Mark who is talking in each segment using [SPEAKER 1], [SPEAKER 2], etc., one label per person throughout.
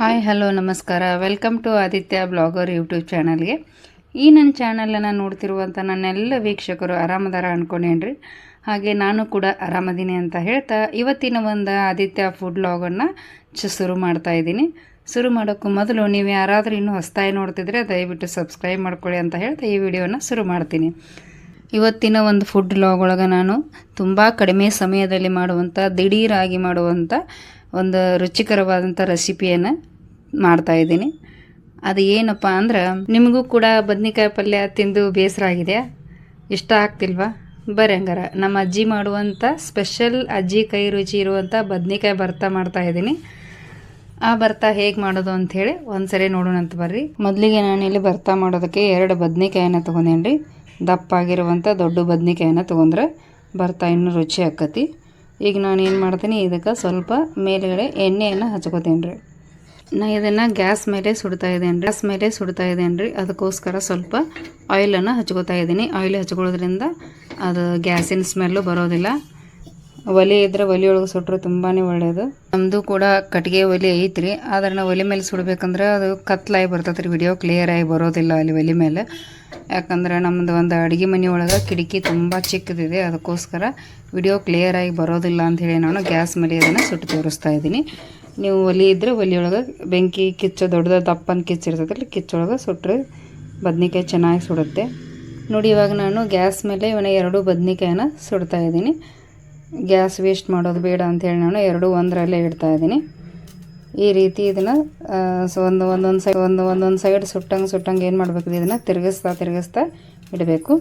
[SPEAKER 1] Hi, hello, ನಮಸ್ಕಾರ. Welcome to Aditya blogger YouTube ಚಾನಲ್ಗೆ. ಈ ನನ್ನ ಚಾನಲನ್ನು ನೋಡ್ತಿರುವಂಥ ನನ್ನೆಲ್ಲ ವೀಕ್ಷಕರು ಆರಾಮದಾರ ಅಂದ್ಕೊಂಡೇನ್ರಿ ಹಾಗೆ ನಾನು ಕೂಡ ಆರಾಮದೀನಿ ಅಂತ ಹೇಳ್ತಾ ಇವತ್ತಿನ ಒಂದು ಆದಿತ್ಯ ಫುಡ್ ಬ್ಲಾಗನ್ನು ಚ ಶುರು ಮಾಡ್ತಾ ಇದ್ದೀನಿ. ಶುರು ಮಾಡೋಕ್ಕೂ ಮೊದಲು ನೀವು ಯಾರಾದರೂ ಇನ್ನೂ ಹೊಸ್ತಾಯಿ ನೋಡ್ತಿದ್ರೆ ದಯವಿಟ್ಟು ಸಬ್ಸ್ಕ್ರೈಬ್ ಮಾಡ್ಕೊಳ್ಳಿ ಅಂತ ಹೇಳ್ತಾ ಈ ವಿಡಿಯೋನ ಶುರು ಮಾಡ್ತೀನಿ. ಇವತ್ತಿನ ಒಂದು ಫುಡ್ ಲಾಗ್ ಒಳಗೆ ನಾನು ತುಂಬ ಕಡಿಮೆ ಸಮಯದಲ್ಲಿ ಮಾಡುವಂಥ ದಿಢೀರಾಗಿ ಮಾಡುವಂಥ ಒಂದು ರುಚಿಕರವಾದಂಥ ರೆಸಿಪಿಯನ್ನು ಮಾಡ್ತಾಯಿದ್ದೀನಿ ಅದು ಏನಪ್ಪ ಅಂದ್ರೆ, ನಿಮಗೂ ಕೂಡ ಬದ್ನಿಕಾಯಿ ಪಲ್ಯ ತಿಂದು ಬೇಸರ ಆಗಿದೆಯಾ ಇಷ್ಟ ಆಗ್ತಿಲ್ವಾ? ಬರ್ರಿ ಹಂಗಾರ, ನಮ್ಮ ಅಜ್ಜಿ ಮಾಡುವಂಥ ಸ್ಪೆಷಲ್ ಅಜ್ಜಿ ಕೈ ರುಚಿ ಇರುವಂಥ ಬದ್ನಿಕಾಯಿ ಭರ್ತಾ ಮಾಡ್ತಾ ಇದ್ದೀನಿ. ಆ ಭರ್ತಾ ಹೇಗೆ ಮಾಡೋದು ಅಂಥೇಳಿ ಒಂದು ಸರಿ ನೋಡೋಣ ಅಂತ ಬರ್ರಿ. ಮೊದಲಿಗೆ ನಾನಿಲ್ಲಿ ಭರ್ತಾ ಮಾಡೋದಕ್ಕೆ ಎರಡು ಬದ್ನಿಕಾಯಿನ ತೊಗೊಂಡೇನಿ ರೀ ದಪ್ಪಾಗಿರುವಂಥ ದೊಡ್ಡ ಬದ್ನಿಕಾಯಿನ ತೊಗೊಂಡ್ರೆ ಭರ್ತಾ ಇನ್ನೂ ರುಚಿ ಆಕತಿ. ಈಗ ನಾನು ಏನು ಮಾಡ್ತೀನಿ, ಇದಕ್ಕೆ ಸ್ವಲ್ಪ ಮೇಲುಗಡೆ ಎಣ್ಣೆಯನ್ನು ಹಚ್ಕೋತೀನಿ ರೀ ನಾ ಇದನ್ನು ಗ್ಯಾಸ್ ಮೇಲೆ ಸುಡ್ತಾ ಇದ್ದೇನೆ ಗ್ಯಾಸ್ ಮೇಲೆ ಸುಡ್ತಾ ಇದ್ದೇನೆ ರೀ ಅದಕ್ಕೋಸ್ಕರ ಸ್ವಲ್ಪ ಆಯಿಲನ್ನು ಹಚ್ಕೋತಾ ಇದ್ದೀನಿ. ಆಯಿಲ್ ಹಚ್ಕೊಳ್ಳೋದ್ರಿಂದ ಅದು ಗ್ಯಾಸಿನ ಸ್ಮೆಲ್ಲು ಬರೋದಿಲ್ಲ. ಒಲೆ ಇದ್ರೆ ಒಳಗೆ ಸುಟ್ಟರೆ ತುಂಬಾ ಒಳ್ಳೆಯದು ನಮ್ಮದು ಕೂಡ ಕಟ್ಟಿಗೆ ಒಲೆ ಐತ್ರಿ. ಆದ್ರೆ ನಾವು ಒಲೆ ಮೇಲೆ ಸುಡ್ಬೇಕಂದ್ರೆ ಅದು ಕತ್ಲಾಗಿ ಬರ್ತೈತೆ ರೀ ವಿಡಿಯೋ ಕ್ಲಿಯರಾಗಿ ಬರೋದಿಲ್ಲ ಅಲ್ಲಿ ಒಲೆ ಮೇಲೆ. ಯಾಕಂದ್ರೆ ನಮ್ಮದು ಒಂದು ಅಡುಗೆ ಮನೆ ಒಳಗೆ ಕಿಟಕಿ ತುಂಬ ಚಿಕ್ಕದಿದೆ. ಅದಕ್ಕೋಸ್ಕರ ವಿಡಿಯೋ ಕ್ಲಿಯರಾಗಿ ಬರೋದಿಲ್ಲ ಅಂಥೇಳಿ ನಾನು ಗ್ಯಾಸ್ ಮೇಲೆ ಇದನ್ನು ಸುಟ್ಟು ತೋರಿಸ್ತಾ ಇದ್ದೀನಿ. ನೀವು ಒಲೆ ಇದ್ದರೆ ಒಲೆಯೊಳಗೆ ಬೆಂಕಿ ಕಿಚ್ಚು ದೊಡ್ಡದ ದಪ್ಪನ ಕಿಚ್ಚಿರ್ತೈತಲ್ಲ ಕಿಚ್ಚೊಳಗೆ ಸುಟ್ಟರೆ ಬದ್ನಿಕಾಯಿ ಚೆನ್ನಾಗಿ ಸುಡುತ್ತೆ. ನೋಡಿ ಇವಾಗ ನಾನು ಗ್ಯಾಸ್ ಮೇಲೆ ಇವನ ಎರಡು ಬದ್ನಿಕಾಯಿನ ಸುಡ್ತಾ ಇದ್ದೀನಿ. ಗ್ಯಾಸ್ ವೇಸ್ಟ್ ಮಾಡೋದು ಬೇಡ ಅಂಥೇಳಿ ನಾನು ಎರಡು ಒಂದರಲ್ಲೇ ಇಡ್ತಾ ಇದ್ದೀನಿ. ಈ ರೀತಿ ಇದನ್ನು ಸೊ ಒಂದು, ಒಂದೊಂದು ಸೈಡ್, ಒಂದು, ಒಂದೊಂದು ಸೈಡ್ ಸುಟ್ಟಂಗೆ ಸುಟ್ಟಂಗೆ ಏನು ಮಾಡಬೇಕು ಇದನ್ನು ತಿರುಗಿಸ್ತಾ ತಿರುಗಿಸ್ತಾ ಇಡಬೇಕು.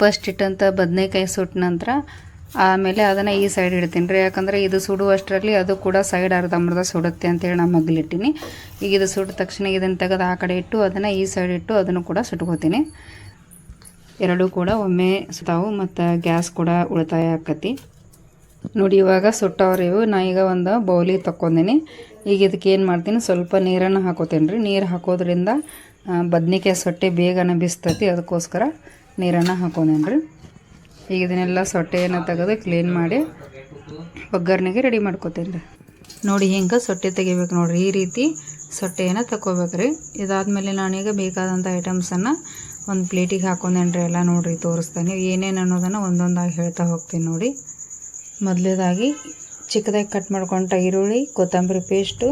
[SPEAKER 1] ಫಸ್ಟ್ ಇಟ್ಟಂಥ ಬದನೆಕಾಯಿ ಸುಟ್ಟ ನಂತರ ಆಮೇಲೆ ಅದನ್ನು ಈ ಸೈಡ್ ಇಡ್ತೀನಿ ರೀ. ಯಾಕಂದರೆ ಇದು ಸುಡುವಷ್ಟರಲ್ಲಿ ಅದು ಕೂಡ ಸೈಡ್ ಅರ್ಧಂಬರ್ಧ ಸುಡುತ್ತೆ ಅಂತೇಳಿ ನಾನು ಮಗ್ಲಿಟ್ಟಿನಿ. ಈಗ ಇದು ಸುಟ್ಟ ತಕ್ಷಣ ಇದನ್ನು ತೆಗೆದು ಆ ಕಡೆ ಇಟ್ಟು ಅದನ್ನು ಈ ಸೈಡ್ ಇಟ್ಟು ಅದನ್ನು ಕೂಡ ಸುಟ್ಕೋತೀನಿ. ಎರಡೂ ಕೂಡ ಒಮ್ಮೆ ಸುತ್ತಾವು ಮತ್ತು ಗ್ಯಾಸ್ ಕೂಡ ಉಳಿತಾಯ ಆಕತಿ. ನೋಡಿ ಇವಾಗ ಸುಟ್ಟವ್ರಿ ಇವು. ನಾ ಈಗ ಒಂದು ಬೌಲಿ ತಕ್ಕೊಂಡೀನಿ ಈಗ ಇದಕ್ಕೆ ಏನು ಮಾಡ್ತೀನಿ? ಸ್ವಲ್ಪ ನೀರನ್ನು ಹಾಕೋತೀನಿ ರೀ. ನೀರು ಹಾಕೋದ್ರಿಂದ ಬದ್ನಿಕಾಯಿ ಸೊಟ್ಟೆ ಬೇಗನೆ ಬಿಸ್ತತಿ. ಅದಕ್ಕೋಸ್ಕರ ನೀರನ್ನು ಹಾಕೊಂಡೇನಿ ರೀ. ಈಗ ಇದನ್ನೆಲ್ಲ ಸೊಟ್ಟೆಯನ್ನು ತೆಗೆದು ಕ್ಲೀನ್ ಮಾಡಿ ಒಗ್ಗರಣೆಗೆ ರೆಡಿ ಮಾಡ್ಕೋತೀನಿ ರೀ. ನೋಡಿ ಹಿಂಗೆ ಸೊಟ್ಟೆ ತೆಗಿಬೇಕು ನೋಡಿರಿ, ಈ ರೀತಿ ಸೊಟ್ಟೆಯನ್ನು ತಗೋಬೇಕು ರೀ. ಇದಾದಮೇಲೆ ನಾನೀಗ ಬೇಕಾದಂಥ ಐಟಮ್ಸನ್ನು ಒಂದು ಪ್ಲೇಟಿಗೆ ಹಾಕೊಂಡೇನ್ರಿ ಎಲ್ಲ ನೋಡಿರಿ, ತೋರಿಸ್ತಾನೆ. ಏನೇನು ಅನ್ನೋದನ್ನು ಒಂದೊಂದಾಗಿ ಹೇಳ್ತಾ ಹೋಗ್ತೀನಿ ನೋಡಿ. ಮೊದಲೇದಾಗಿ ಚಿಕ್ಕದಾಗಿ ಕಟ್ ಮಾಡ್ಕೊಂಡ ಈರುಳ್ಳಿ, ಕೊತ್ತಂಬರಿ ಪೇಸ್ಟು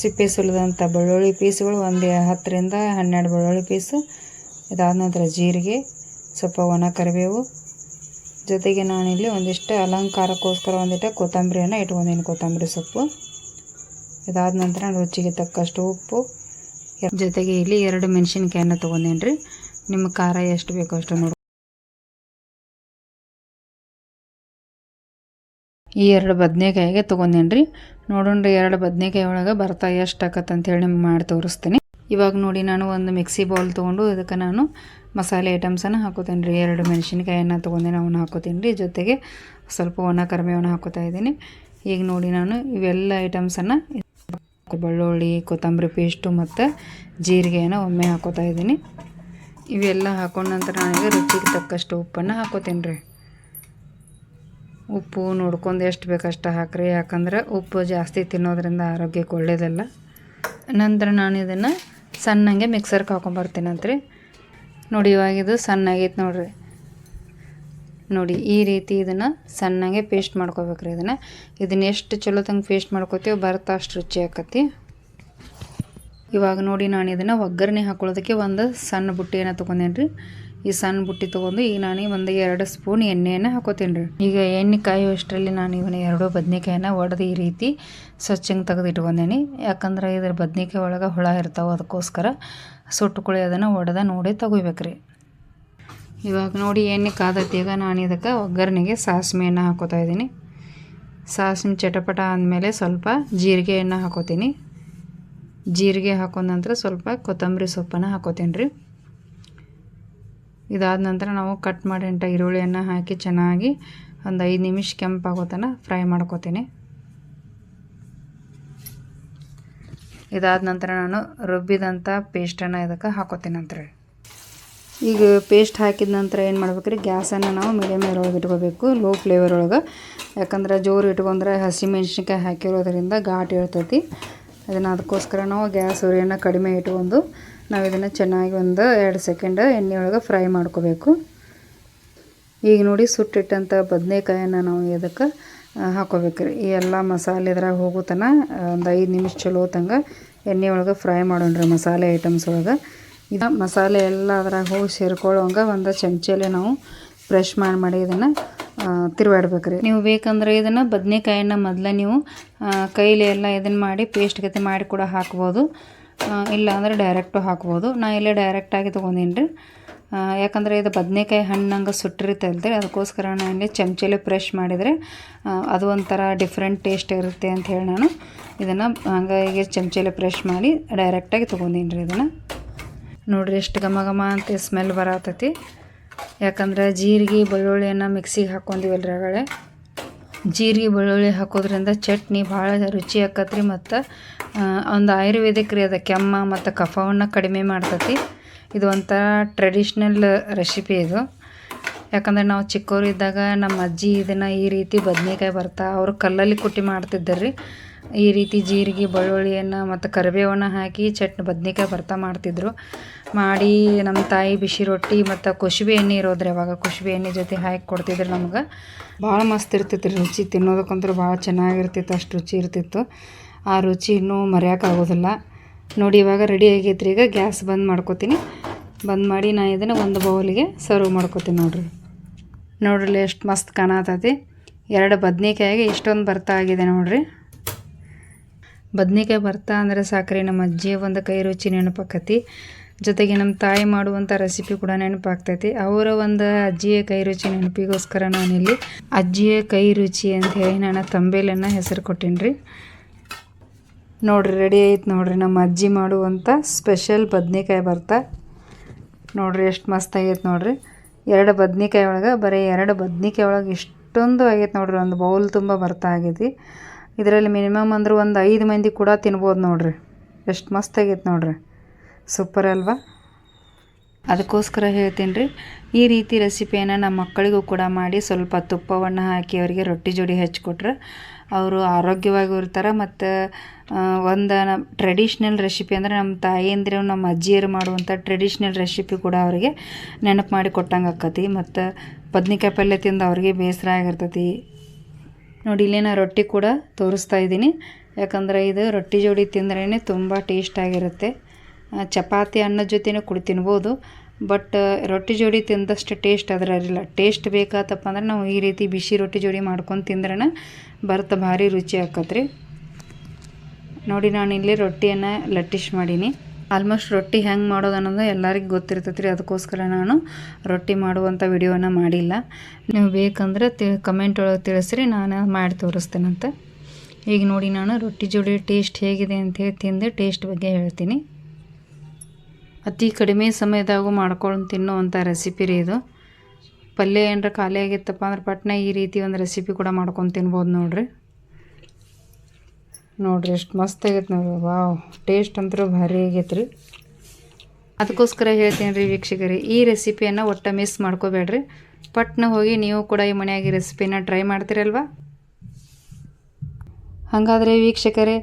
[SPEAKER 1] ಸಿಪ್ಪೆ ಸುಲಿದಂಥ ಬೆಳ್ಳುಳ್ಳಿ ಪೀಸ್ಗಳು ಒಂದು ಹತ್ತರಿಂದ ಹನ್ನೆರಡು ಬೆಳ್ಳುಳ್ಳಿ ಪೀಸು ಇದಾದ ನಂತರ ಜೀರಿಗೆ, ಸ್ವಲ್ಪ ಒಣ ಕರಿಬೇವು ಜೊತೆಗೆ ನಾನಿಲ್ಲಿ ಒಂದಿಷ್ಟು ಅಲಂಕಾರಕ್ಕೋಸ್ಕರ ಒಂದಿಟ್ಟು ಕೊತ್ತಂಬರಿಯನ್ನು ಇಟ್ಕೊಂಡಿನಿ ಕೊತ್ತಂಬರಿ ಸೊಪ್ಪು, ಇದಾದ ನಂತರ ರುಚಿಗೆ ತಕ್ಕಷ್ಟು ಉಪ್ಪು. ಜೊತೆಗೆ ಇಲ್ಲಿ ಎರಡು ಮೆಣಸಿನ್ಕಾಯನ್ನು ತೊಗೊಂಡೇನಿ ರೀ ನಿಮ್ಮ ಖಾರ ಎಷ್ಟು ಬೇಕೋ ಅಷ್ಟು ನೋಡಿ ಈ ಎರಡು ಬದನೆಕಾಯಿಗೆ ತೊಗೊಂಡೇನಿ ರೀ ನೋಡೋಣ್ರಿ ಎರಡು ಬದನೆಕಾಯಿ ಒಳಗೆ ಬರ್ತಾ ಎಷ್ಟು ಆಕತ್ತಂತೇಳಿ ನಿಮ್ಗೆ ಮಾಡಿ ತೋರಿಸ್ತೀನಿ. ಇವಾಗ ನೋಡಿ ನಾನು ಒಂದು ಮಿಕ್ಸಿ ಬೌಲ್ ತೊಗೊಂಡು ಅದಕ್ಕೆ ನಾನು ಮಸಾಲೆ ಐಟಮ್ಸನ್ನು ಹಾಕೋತೀನಿ ರೀ. ಎರಡು ಮೆಣಸಿನ್ಕಾಯನ್ನು ತೊಗೊಂಡೆ ಅವನ್ನ ಹಾಕೋತೀನಿ ರೀ. ಜೊತೆಗೆ ಸ್ವಲ್ಪ ಒಣ ಕರ್ಮೆವನ್ನು ಹಾಕೋತಾ ಇದ್ದೀನಿ. ಈಗ ನೋಡಿ ನಾನು ಇವೆಲ್ಲ ಐಟಮ್ಸನ್ನು ಬೆಳ್ಳುಳ್ಳಿ, ಕೊತ್ತಂಬರಿ ಪೇಸ್ಟು ಮತ್ತು ಜೀರಿಗೆಯನ್ನು ಒಮ್ಮೆ ಹಾಕೋತಾ ಇದ್ದೀನಿ. ಇವೆಲ್ಲ ಹಾಕೊಂಡ ನಂತರ ನನಗೆ ರುಚಿಗೆ ತಕ್ಕಷ್ಟು ಉಪ್ಪನ್ನು ಹಾಕೋತೀನಿ ರೀ. ಉಪ್ಪು ನೋಡ್ಕೊಂಡು ಎಷ್ಟು ಬೇಕಷ್ಟು ಹಾಕ್ರಿ. ಯಾಕಂದ್ರೆ ಉಪ್ಪು ಜಾಸ್ತಿ ತಿನ್ನೋದ್ರಿಂದ ಆರೋಗ್ಯಕ್ಕೆ ಒಳ್ಳೇದಲ್ಲ. ನಂತರ ನಾನು ಇದನ್ನು ಸಣ್ಣಂಗೆ ಮಿಕ್ಸರ್ಗೆ ಹಾಕೊಂಬರ್ತೀನಂತ್ರಿ ನೋಡಿ ಇವಾಗ ಇದು ಸಣ್ಣಾಗೈತೆ ನೋಡಿರಿ. ನೋಡಿ ಈ ರೀತಿ ಇದನ್ನು ಸಣ್ಣಗೆ ಪೇಸ್ಟ್ ಮಾಡ್ಕೋಬೇಕ್ರಿ ಇದನ್ನು. ಇದನ್ನು ಎಷ್ಟು ಚಲೋ ತಂಗೆ ಪೇಸ್ಟ್ ಮಾಡ್ಕೋತೀವಿ ಬರ್ತಾ ಅಷ್ಟು ರುಚಿ ಆಕತಿ. ಇವಾಗ ನೋಡಿ ನಾನು ಇದನ್ನು ಒಗ್ಗರಣೆ ಹಾಕೊಳ್ಳೋದಕ್ಕೆ ಒಂದು ಸಣ್ಣ ಬುಟ್ಟಿಯನ್ನು ತೊಗೊಂಡೇನಿ ರೀ ಈ ಸಣ್ಣ ಬುಟ್ಟಿ ತೊಗೊಂಡು ಈಗ ನಾನು ಒಂದು ಎರಡು ಸ್ಪೂನ್ ಎಣ್ಣೆಯನ್ನು ಹಾಕೋತೀನಿ ರೀ. ಈಗ ಎಣ್ಣೆ ಕಾಯುವಷ್ಟರಲ್ಲಿ ನಾನು ಇವನ್ನ ಎರಡು ಬದ್ನೆಕಾಯನ್ನು ಒಡೆದು ಈ ರೀತಿ ಸ್ವಚ್ಛಂಗೆ ತೆಗೆದು ಇಟ್ಕೊಂಡೇನಿ ಯಾಕಂದ್ರೆ ಇದ್ರ ಬದ್ನೆಕಾಯಿ ಒಳಗೆ ಹುಳ ಇರ್ತಾವೆ, ಅದಕ್ಕೋಸ್ಕರ ಸುಟ್ಟುಕೊಳ್ಳಿ ಅದನ್ನು ಒಡೆದ ನೋಡಿ ತಗೋಬೇಕ್ರಿ. ಇವಾಗ ನೋಡಿ ಎಣ್ಣೆ ಕಾದತ್ತೀಗ ನಾನು ಇದಕ್ಕೆ ಒಗ್ಗರಣೆಗೆ ಸಾಸಿವೆಯನ್ನು ಹಾಕೋತಾ ಇದ್ದೀನಿ. ಸಾಸಿವೆ ಚಟಪಟ ಆದಮೇಲೆ ಸ್ವಲ್ಪ ಜೀರಿಗೆಯನ್ನು ಹಾಕೋತೀನಿ. ಜೀರಿಗೆ ಹಾಕೊಂಡ ನಂತರ ಸ್ವಲ್ಪ ಕೊತ್ತಂಬರಿ ಸೊಪ್ಪನ್ನು ಹಾಕೋತೀನಿ ರೀ. ಇದಾದ ನಂತರ ನಾವು ಕಟ್ ಮಾಡಿಂಟ ಈರುಳ್ಳಿಯನ್ನು ಹಾಕಿ ಚೆನ್ನಾಗಿ ಒಂದು ಐದು ನಿಮಿಷ ಕೆಂಪಾಗೋತನ ಫ್ರೈ ಮಾಡ್ಕೋತೀನಿ. ಇದಾದ ನಂತರ ನಾನು ರುಬ್ಬಿದಂಥ ಪೇಸ್ಟನ್ನು ಇದಕ್ಕೆ ಹಾಕೋತೀನಿ ಅಂತ ಈಗ ಪೇಸ್ಟ್ ಹಾಕಿದ ನಂತರ ಏನು ಮಾಡ್ಬೇಕ್ರಿ, ಗ್ಯಾಸನ್ನು ನಾವು ಮೀಡಿಯಮ್ ಒಳಗೆ ಇಟ್ಕೋಬೇಕು ಲೋ ಫ್ಲೇವರ್ ಒಳಗೆ. ಯಾಕಂದ್ರೆ ಜೋರು ಇಟ್ಕೊಂಡ್ರೆ ಹಸಿಮೆಣ್ಸಿನ್ಕಾಯಿ ಹಾಕಿರೋದ್ರಿಂದ ಘಾಟ್ ಇರ್ತೈತಿ. ಅದನ್ನು ಅದಕ್ಕೋಸ್ಕರ ನಾವು ಗ್ಯಾಸ್ ಉರಿಯನ್ನು ಕಡಿಮೆ ಇಟ್ಕೊಂಡು ನಾವು ಇದನ್ನು ಚೆನ್ನಾಗಿ ಒಂದು ಎರಡು ಸೆಕೆಂಡ್ ಎಣ್ಣೆ ಒಳಗೆ ಫ್ರೈ ಮಾಡ್ಕೋಬೇಕು. ಈಗ ನೋಡಿ ಸುಟ್ಟಿಟ್ಟಂಥ ಬದನೆಕಾಯನ್ನು ನಾವು ಇದಕ್ಕೆ ಹಾಕೋಬೇಕು ಈ ಎಲ್ಲ ಮಸಾಲೆ ಇದ್ರಾಗ ಹೋಗೋ ಒಂದು ಐದು ನಿಮಿಷ ಚಲೋ ತಂಗ ಎಣ್ಣೆ ಒಳಗೆ ಫ್ರೈ ಮಾಡೋಣ್ರಿ ಮಸಾಲೆ ಐಟಮ್ಸ್ ಒಳಗೆ. ಇದು ಮಸಾಲೆ ಎಲ್ಲ ಅದ್ರಾಗ ಹೋಗಿ ಸೇರ್ಕೊಳ್ಳೋಂಗ ಒಂದು ಚಮಚಲ್ಲಿ ನಾವು ಫ್ರೆಶ್ ಮಾಡಿ ಮಾಡಿ ಇದನ್ನು ತಿರುವಾಡ್ಬೇಕ್ರಿ ನೀವು ಬೇಕಂದ್ರೆ ಇದನ್ನು ಬದನೆಕಾಯನ್ನು ಮೊದಲೇ ನೀವು ಕೈಲಿ ಎಲ್ಲ ಇದನ್ನು ಮಾಡಿ ಪೇಸ್ಟ್ ಗತೆ ಮಾಡಿ ಕೂಡ ಹಾಕ್ಬೋದು. ಇಲ್ಲ ಅಂದರೆ ಡೈರೆಕ್ಟು ಹಾಕ್ಬೋದು. ನಾ ಇಲ್ಲೇ ಡೈರೆಕ್ಟಾಗಿ ತೊಗೊಂಡೀನಿ ರೀ ಯಾಕಂದರೆ ಇದು ಬದನೆಕಾಯಿ ಹಣ್ಣಂಗೆ ಸುಟ್ಟಿರುತ್ತಲ್ರಿ ಅದಕ್ಕೋಸ್ಕರ ನಾನು ಇಲ್ಲಿ ಚಮಚಲ್ಲಿ ಫ್ರೆಶ್ ಮಾಡಿದರೆ ಅದು ಒಂಥರ ಡಿಫ್ರೆಂಟ್ ಟೇಸ್ಟ್ ಇರುತ್ತೆ ಅಂತ ಹೇಳಿ ನಾನು ಇದನ್ನು ಹಂಗಾಗಿ ಚಮಚಲ್ಲಿ ಫ್ರೆಶ್ ಮಾಡಿ ಡೈರೆಕ್ಟಾಗಿ ತೊಗೊಂಡೀನಿ ರೀ ಇದನ್ನು. ನೋಡಿರಿ ಎಷ್ಟು ಘಮ ಘಮ ಅಂತ ಸ್ಮೆಲ್ ಬರತೈತಿ. ಯಾಕಂದ್ರೆ ಜೀರಿಗೆ, ಬೆಳ್ಳುಳ್ಳಿಯನ್ನು ಮಿಕ್ಸಿಗೆ ಹಾಕ್ಕೊಂಡಿವಲ್ರಿ ಆಗಳೆ ಜೀರಿಗೆ ಬೆಳ್ಳುಳ್ಳಿ ಹಾಕೋದ್ರಿಂದ ಚಟ್ನಿ ಭಾಳ ರುಚಿ ಆಕತ್ರಿ ಮತ್ತು ಒಂದು ಆಯುರ್ವೇದಿಕ್ ರೀ ಅದು ಕೆಮ್ಮ ಮತ್ತು ಕಫವನ್ನು ಕಡಿಮೆ ಮಾಡ್ತತಿ. ಇದು ಒಂಥರ ಟ್ರೆಡಿಷ್ನಲ್ ರೆಸಿಪಿ ಇದು. ಯಾಕಂದ್ರೆ ನಾವು ಚಿಕ್ಕವರು ಇದ್ದಾಗ ನಮ್ಮ ಅಜ್ಜಿ ಇದನ್ನು ಈ ರೀತಿ ಬದನೆಕಾಯಿ ಬರ್ತಾ, ಅವರು ಕಲ್ಲಲ್ಲಿ ಕುಟ್ಟಿ ಮಾಡ್ತಿದ್ದರ್ರಿ ಈ ರೀತಿ ಜೀರಿಗೆ, ಬೆಳ್ಳುಳ್ಳಿಯನ್ನು ಮತ್ತು ಕರಿಬೇವನ್ನು ಹಾಕಿ ಚಟ್ನಿ ಬದನೇಕಾಯಿ ಬರ್ತಾ ಮಾಡ್ತಿದ್ರು. ಮಾಡಿ ನಮ್ಮ ತಾಯಿ ಬಿಸಿ ರೊಟ್ಟಿ ಮತ್ತು ಕುಸುಬೆ ಎಣ್ಣೆ ಇರೋದ್ರಿ, ಅವಾಗ ಕುಸುಬೆ ಎಣ್ಣೆ ಜೊತೆ ಹಾಕಿ ಕೊಡ್ತಿದ್ರು ನಮ್ಗೆ. ಭಾಳ ಮಸ್ತ್ ಇರ್ತಿತ್ತು ರೀ ರುಚಿ ತಿನ್ನೋದಕ್ಕಂತೂ ಭಾಳ ಚೆನ್ನಾಗಿರ್ತಿತ್ತು, ಅಷ್ಟು ರುಚಿ ಇರ್ತಿತ್ತು. ಆ ರುಚಿ ಇನ್ನೂ ಮರೆಯೋಕ್ಕಾಗೋದಿಲ್ಲ ನೋಡಿ ಇವಾಗ ರೆಡಿ ಆಗೈತ್ರಿ, ಈಗ ಗ್ಯಾಸ್ ಬಂದ್ ಮಾಡ್ಕೋತೀನಿ. ಬಂದ್ ಮಾಡಿ ನಾ ಇದನ್ನು ಒಂದು ಬೌಲಿಗೆ ಸರ್ವ್ ಮಾಡ್ಕೋತೀನಿ ನೋಡ್ರಿ. ನೋಡ್ರಿ ಎಷ್ಟು ಮಸ್ತ್ ಕಾಣತೈತಿ. ಎರಡು ಬದ್ನೆಕಾಯಿಗೆ ಇಷ್ಟೊಂದು ಬರ್ತಾ ಆಗಿದೆ ನೋಡ್ರಿ. ಬದ್ನೆಕಾಯಿ ಬರ್ತಾ ಅಂದರೆ ಸಾಕ್ರಿ, ನಮ್ಮ ಅಜ್ಜಿಯ ಒಂದು ಕೈ ರುಚಿ ನೆನಪಾಕತಿ. ಜೊತೆಗೆ ನಮ್ಮ ತಾಯಿ ಮಾಡುವಂಥ ರೆಸಿಪಿ ಕೂಡ ನೆನಪಾಗ್ತೈತಿ. ಅವರ ಒಂದು ಅಜ್ಜಿಯ ಕೈ ರುಚಿ ನೆನಪಿಗೋಸ್ಕರ ನಾನಿಲ್ಲಿ ಅಜ್ಜಿಯ ಕೈ ರುಚಿ ಅಂತ ಹೇಳಿ ನಾನು ತಂಬೇಲನ್ನು ಹೆಸರು ಕೊಟ್ಟೀನಿ ನೋಡ್ರಿ ರೆಡಿ ಆಯ್ತು ನೋಡ್ರಿ. ನಮ್ಮ ಅಜ್ಜಿ ಮಾಡುವಂಥ ಸ್ಪೆಷಲ್ ಬದನೆಕಾಯಿ ಬರ್ತಾ. ನೋಡ್ರಿ, ಎಷ್ಟು ಮಸ್ತ್ ಆಗೈತೆ ನೋಡ್ರಿ. ಎರಡು ಬದನೆಕಾಯಿ ಒಳಗೆ, ಬರೀ ಎರಡು ಬದನೆಕಾಯಿ ಒಳಗೆ ಇಷ್ಟೊಂದು ಆಗೈತೆ ನೋಡ್ರಿ. ಒಂದು ಬೌಲ್ ತುಂಬ ಬರ್ತಾ ಆಗೈತಿ. ಇದರಲ್ಲಿ ಮಿನಿಮಮ್ ಅಂದ್ರೆ ಒಂದು ಐದು ಮಂದಿ ಕೂಡ ತಿನ್ಬೋದು ನೋಡ್ರಿ. ಎಷ್ಟು ಮಸ್ತ್ ಆಗೈತೆ ನೋಡ್ರಿ. ಸೂಪರ್ ಅಲ್ವಾ? ಅದಕ್ಕೋಸ್ಕರ ಹೇಳ್ತೀನಿ ರೀ ಈ ರೀತಿ ರೆಸಿಪಿಯನ್ನು ನಮ್ಮ ಮಕ್ಕಳಿಗೂ ಕೂಡ ಮಾಡಿ ಸ್ವಲ್ಪ ತುಪ್ಪವನ್ನು ಹಾಕಿ ಅವರಿಗೆ ರೊಟ್ಟಿ ಜೋಡಿ ಹಚ್ಕೊಟ್ರೆ ಅವರು ಆರೋಗ್ಯವಾಗಿ ಇರ್ತಾರೆ. ಮತ್ತು ಒಂದು ನಮ್ಮ ಟ್ರೆಡಿಷ್ನಲ್ ರೆಸಿಪಿ ಅಂದರೆ ನಮ್ಮ ತಾಯಿಯಂದ್ರೆ ನಮ್ಮ ಅಜ್ಜಿಯರು ಮಾಡುವಂಥ ಟ್ರೆಡಿಷ್ನಲ್ ರೆಸಿಪಿ ಕೂಡ ಅವರಿಗೆ ನೆನಪು ಮಾಡಿ ಕೊಟ್ಟಂಗೆ ಆಕತಿ. ಮತ್ತು, ಬದ್ನಿಕಾಯಿ ಪಲ್ಯ ತಿಂದು ಅವ್ರಿಗೆ ಬೇಸರ ಆಗಿರ್ತೈತಿ. ನೋಡಿ ಇಲ್ಲಿ ನಾನು ರೊಟ್ಟಿ ಕೂಡ ತೋರಿಸ್ತಾ ಇದ್ದೀನಿ. ಯಾಕಂದರೆ ಇದು ರೊಟ್ಟಿ ಜೋಡಿ ತಿಂದ್ರೇ ತುಂಬ ಟೇಸ್ಟಾಗಿರುತ್ತೆ ಚಪಾತಿ ಅನ್ನದ ಜೊತೆನೂ ಕೂಡ ತಿನ್ಬೋದು. ಬಟ್ ರೊಟ್ಟಿ ಜೋಡಿ ತಿಂದಷ್ಟು ಟೇಸ್ಟ್ ಅದರಲ್ಲಿಲ್ಲ ಟೇಸ್ಟ್ ಬೇಕಾತಪ್ಪ ಅಂದ್ರೆ ನಾವು ಈ ರೀತಿ ಬಿಸಿ ರೊಟ್ಟಿ ಜೋಡಿ ಮಾಡ್ಕೊಂಡು ತಿಂದ್ರನ ಬರ್ತ ಭಾರಿ ರುಚಿ ಆಕತ್ರಿ. ನೋಡಿ ನಾನು ಇಲ್ಲಿ ರೊಟ್ಟಿಯನ್ನು ಲಟ್ಟಿಶ್ ಮಾಡೀನಿ. ಆಲ್ಮೋಸ್ಟ್ ರೊಟ್ಟಿ ಹೆಂಗೆ ಮಾಡೋದು ಅನ್ನೋದು ಎಲ್ಲರಿಗೂ ಗೊತ್ತಿರ್ತೈತೆ ರೀ ಅದಕ್ಕೋಸ್ಕರ ನಾನು ರೊಟ್ಟಿ ಮಾಡುವಂಥ ವಿಡಿಯೋನ ಮಾಡಿಲ್ಲ. ನೀವು ಬೇಕಂದ್ರೆ ತಿ ಕಮೆಂಟ್ ಒಳಗೆ ತಿಳಿಸ್ರಿ, ನಾನು ಮಾಡಿ ತೋರಿಸ್ತೇನಂತೆ. ಈಗ ನೋಡಿ ನಾನು ರೊಟ್ಟಿ ಜೋಡಿ ಟೇಸ್ಟ್ ಹೇಗಿದೆ ಅಂತ ಹೇಳಿ ತಿಂದು ಟೇಸ್ಟ್ ಬಗ್ಗೆ ಹೇಳ್ತೀನಿ. ಅತಿ ಕಡಿಮೆ ಸಮಯದಾಗು ಮಾಡ್ಕೊಂಡು ತಿನ್ನುವಂಥ ರೆಸಿಪಿ ರೀ ಇದು. ಪಲ್ಯ ಏನರ ಖಾಲಿ ಆಗಿತ್ತಪ್ಪ ಅಂದ್ರೆ ಪಟ್ನ ಈ ರೀತಿ ಒಂದು ರೆಸಿಪಿ ಕೂಡ ಮಾಡ್ಕೊಂಡು ತಿನ್ಬೋದು ನೋಡ್ರಿ. ನೋಡ್ರಿ, ಎಷ್ಟು ಮಸ್ತ್ ಆಗೈತೆ ನೋಡ್ರಿ. ವಾವ್ ಟೇಸ್ಟ್ ಅಂತೂ ಭಾರಿ ಆಗೈತೆ ರೀ ಅದಕ್ಕೋಸ್ಕರ ಹೇಳ್ತೀನಿ ರೀ ವೀಕ್ಷಕರೇ, ಈ ರೆಸಿಪಿಯನ್ನು ಒಟ್ಟು ಮಿಸ್ ಮಾಡ್ಕೋಬೇಡ್ರಿ. ಪಟ್ನ ಹೋಗಿ ನೀವು ಕೂಡ ಈ ಮನೆಯಾಗಿ ರೆಸಿಪಿನ ಟ್ರೈ ಮಾಡ್ತೀರಲ್ವ? ಹಾಗಾದರೆ ವೀಕ್ಷಕರೇ,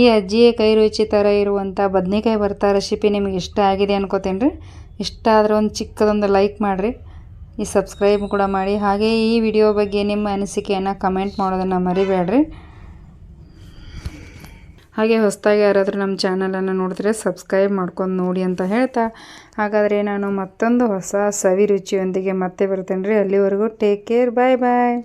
[SPEAKER 1] ಈ ಅಜ್ಜಿಯ ಕೈ ರುಚಿ ಥರ ಇರುವಂಥ ಬದನೆಕಾಯಿ ಬರ್ತಾ ರೆಸಿಪಿ ನಿಮಗೆ ಇಷ್ಟ ಆಗಿದೆ ಅನ್ಕೋತೀನಿ ರೀ ಇಷ್ಟ ಆದ್ರೆ ಒಂದು ಚಿಕ್ಕದೊಂದು ಲೈಕ್ ಮಾಡಿರಿ. ಈ ಸಬ್ಸ್ಕ್ರೈಬ್ ಕೂಡ ಮಾಡಿ. ಹಾಗೆ ಈ ವಿಡಿಯೋ ಬಗ್ಗೆ ನಿಮ್ಮ ಅನಿಸಿಕೆಯನ್ನು ಕಮೆಂಟ್ ಮಾಡೋದನ್ನು ಮರಿಬೇಡ್ರಿ. ಹಾಗೆ ಹೊಸದಾಗಿ ಯಾರಾದರೂ ನಮ್ಮ ಚಾನಲನ್ನು ನೋಡಿದ್ರೆ ಸಬ್ಸ್ಕ್ರೈಬ್ ಮಾಡ್ಕೊಂಡು ನೋಡಿ ಅಂತ ಹೇಳ್ತಾ. ಹಾಗಾದರೆ ನಾನು ಮತ್ತೊಂದು ಹೊಸ ಸವಿ ರುಚಿಯೊಂದಿಗೆ ಮತ್ತೆ ಬರ್ತೇನೆ ರೀ ಅಲ್ಲಿವರೆಗೂ ಟೇಕ್ ಕೇರ್ ಬಾಯ್ ಬಾಯ್